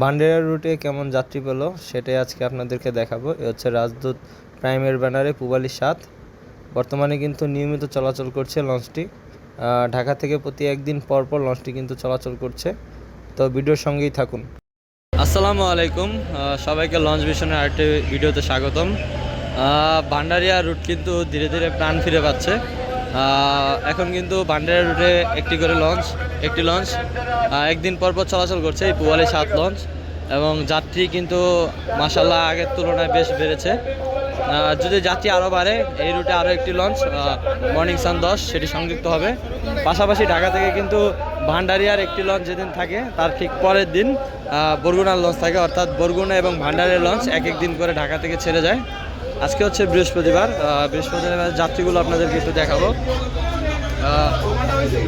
বান্ডেরা রুটে কেমন যাত্রী পেল, সেটাই আজকে আপনাদেরকে দেখাবো। এ হচ্ছে রাজদূত প্রাইমের ব্যানারে পুবালি সাত। বর্তমানে কিন্তু নিয়মিত চলাচল করছে লঞ্চটি। ঢাকা থেকে প্রতি একদিন পর পর লঞ্চটি কিন্তু চলাচল করছে। তো ভিডিওর সঙ্গেই থাকুন। আসসালামু আলাইকুম। সবাইকে লঞ্চ মিশনের আরেকটি ভিডিওতে স্বাগতম। ভান্ডারিয়া রুট কিন্তু ধীরে ধীরে প্রাণ ফিরে পাচ্ছে। এখন কিন্তু ভান্ডারিয়া রুটে একটি করে লঞ্চ একটি লঞ্চ একদিন পর পর চলাচল করছে এই পুয়ালি সাত লঞ্চ এবং যাত্রী কিন্তু মাসাল্লাহ আগের তুলনায় বেশ বেড়েছে। যদি যাত্রী আরও বাড়ে, এই রুটে আরও একটি লঞ্চ মর্নিং সান দশ, সেটি সংযুক্ত হবে। পাশাপাশি ঢাকা থেকে কিন্তু ভান্ডারিয়ার একটি লঞ্চ যেদিন থাকে, তার ঠিক পরের দিন বরগুনার লঞ্চ থাকে। অর্থাৎ বরগুনা এবং ভান্ডারিয়ার লঞ্চ এক এক দিন করে ঢাকা থেকে ছেড়ে যায়। আজকে হচ্ছে বৃহস্পতিবার বৃহস্পতিবার যাত্রীগুলো আপনাদেরকে একটু দেখাবো।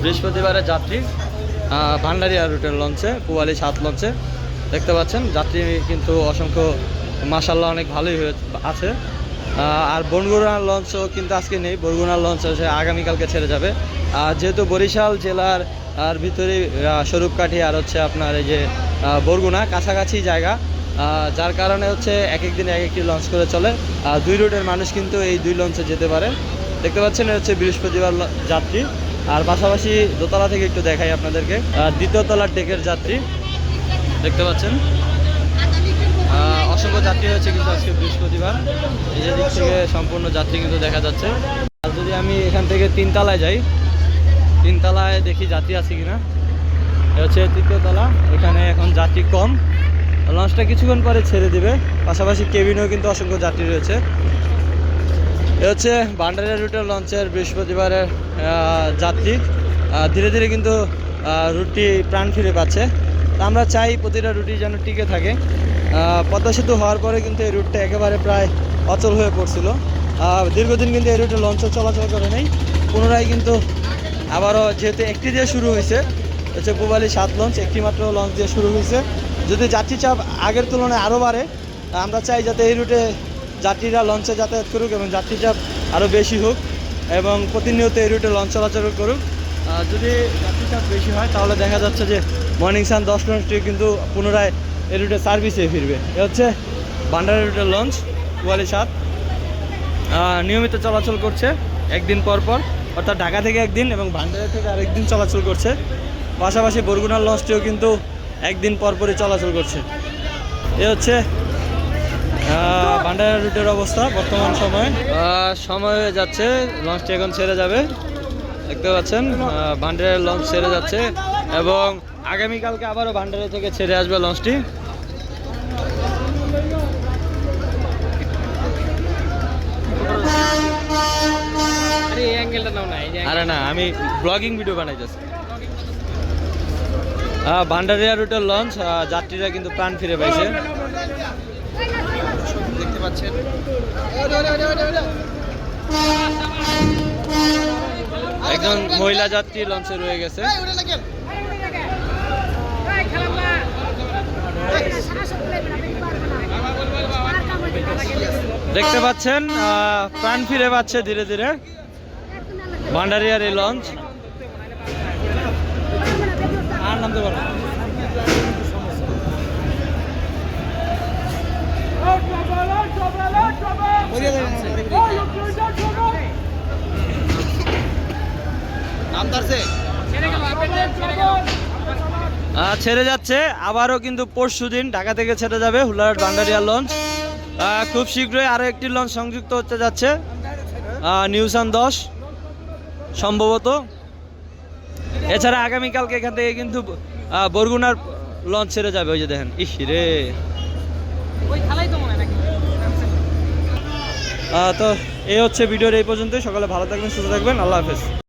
বৃহস্পতিবারের যাত্রী ভান্ডারিয়া রুটের লঞ্চে পুয়ালি সাত লঞ্চে। দেখতে পাচ্ছেন, যাত্রী কিন্তু অসংখ্য মাসাল্লাহ অনেক ভালোই হয়ে আছে। আর বনগুড়ার লঞ্চও কিন্তু আজকে নেই বরগুনার লঞ্চ আছে আগামীকালকে ছেড়ে যাবে। আর যেহেতু বরিশাল জেলার, আর ভিতরে স্বরূপকাঠি আর হচ্ছে আপনার এই যে বরগুনা, কাছাকাছি জায়গা যার কারণে হচ্ছে এক এক দিনে এক একটি লঞ্চ করে চলে। আর দুই রুটের মানুষ কিন্তু এই দুই লঞ্চে যেতে পারে। দেখতে পাচ্ছেন হচ্ছে বৃহস্পতিবার যাত্রী। আর পাশাপাশি দোতলা থেকে একটু দেখাই আপনাদেরকে। দ্বিতীয় তলার ডেকের যাত্রী। দেখতে পাচ্ছেন? অসংখ্য যাত্রী হয়েছে কিন্তু আজকে বৃহস্পতিবার। যে দিক থেকে সম্পূর্ণ যাত্রী কিন্তু দেখা যাচ্ছে। আর যদি আমি এখান থেকে তিনতলায় যাই তিনতলায় দেখি যাত্রী আছে কিনা। হচ্ছে তৃতীয় তলা। এখানে এখন যাত্রী কম। লঞ্চটা কিছুক্ষণ পরে ছেড়ে দিবে। পাশাপাশি কেবিনেও কিন্তু অসংখ্য যাত্রী রয়েছে। এ হচ্ছে বান্ডারিয়া রুটের লঞ্চের বৃহস্পতিবারের যাত্রী। ধীরে ধীরে কিন্তু রুটটি প্রাণ ফিরে পাচ্ছে। তা আমরা চাই প্রতিটা রুটি যেন টিকে থাকে। পদ্মা সেতু হওয়ার পরে কিন্তু এই রুটটা একেবারে প্রায় অচল হয়ে পড়ছিল। দীর্ঘদিন কিন্তু এই রুটে লঞ্চ চলাচল করে নেই। পুনরায় কিন্তু আবারও যেহেতু একটি দিয়ে শুরু হয়েছে হচ্ছে পুবালি সাত লঞ্চ একটি মাত্র লঞ্চ দিয়ে শুরু হয়েছে। যদি যাত্রী চাপ আগের তুলনায় আরও বাড়ে, আমরা চাই যাতে এই রুটে যাত্রীরা লঞ্চে যাতায়াত করুক এবং যাত্রী চাপ আরও বেশি হোক এবং প্রতিনিয়ত এই রুটে লঞ্চ চলাচল করুক। যদি যাত্রী চাপ বেশি হয়, তাহলে দেখা যাচ্ছে যে মর্নিং সান দশ লঞ্চটি কিন্তু পুনরায় এই রুটে সার্ভিসে ফিরবে। এ হচ্ছে ভান্ডারের রুটের লঞ্চ কুয়ালি সাত। নিয়মিত চলাচল করছে, একদিন পর পর, অর্থাৎ ঢাকা থেকে একদিন এবং ভান্ডারা থেকে আরেকদিন চলাচল করছে। পাশাপাশি বরগুনার লঞ্চটিও কিন্তু একদিন পরপরই চলাচল করছে। এ হচ্ছে ভান্ডারা রুটের অবস্থা বর্তমান সময়ে। সময় হয়ে যাচ্ছে লঞ্চটি এখন ছেড়ে যাবে। দেখতে পাচ্ছেন ভান্ডারের লঞ্চ ছেড়ে যাচ্ছে এবং আগামীকালকে আবারও ভান্ডারা থেকে ছেড়ে আসবে লঞ্চটি আরে না আমি ব্লগিং ভিডিও বানাইতেছি। ভান্ডারিয়া রুটের লঞ্চ যাত্রীরা কিন্তু প্রাণ ফিরে পাইছে। দেখতে পাচ্ছেন। একজন মহিলা যাত্রী লঞ্চে রয়ে গেছে। দেখতে পাচ্ছেন প্রাণ ফিরে পাচ্ছে ধীরে ধীরে। ভান্ডারিয়ার এই লঞ্চ নামতে পারব ছেড়ে যাচ্ছে। আবারও কিন্তু পরশু দিন ঢাকা থেকে ছেড়ে যাবে হুলার ভান্ডারিয়া লঞ্চ খুব শীঘ্রই আরও একটি লঞ্চ সংযুক্ত হতে যাচ্ছে। নিউসান দশ সম্ভবত। এছাড়া আগামীকালকে এখান থেকে কিন্তু আহ, বরগুনার লঞ্চ ছেড়ে যাবে ওই যে দেখেন। ইস রে। তো নাকি? আহ, তো এই হচ্ছে ভিডিওর এই পর্যন্তই। সকালে ভালো থাকবেন সুস্থ থাকবেন। আল্লাহ হাফেজ।